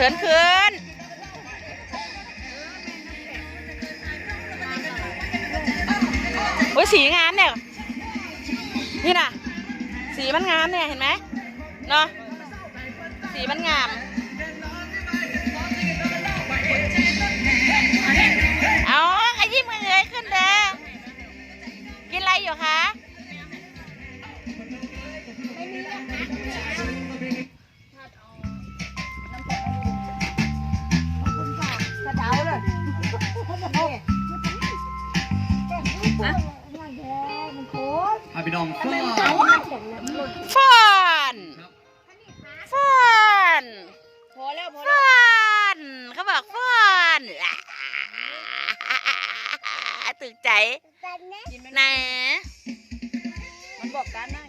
เชิญคืนโอ้ยสีงามเนี่ย นี่น่ะสีมันงามเนี่ยเห็นไหมเนาะสีมันงามเอาขยิ้มเงยขึ้นแล้กินอะไรอยู่คะาพี่น้องฟอนฟอนฟ้อนแล้วฟอนเขาบอกฟอนตื่นใจนะมันบอกกันนะ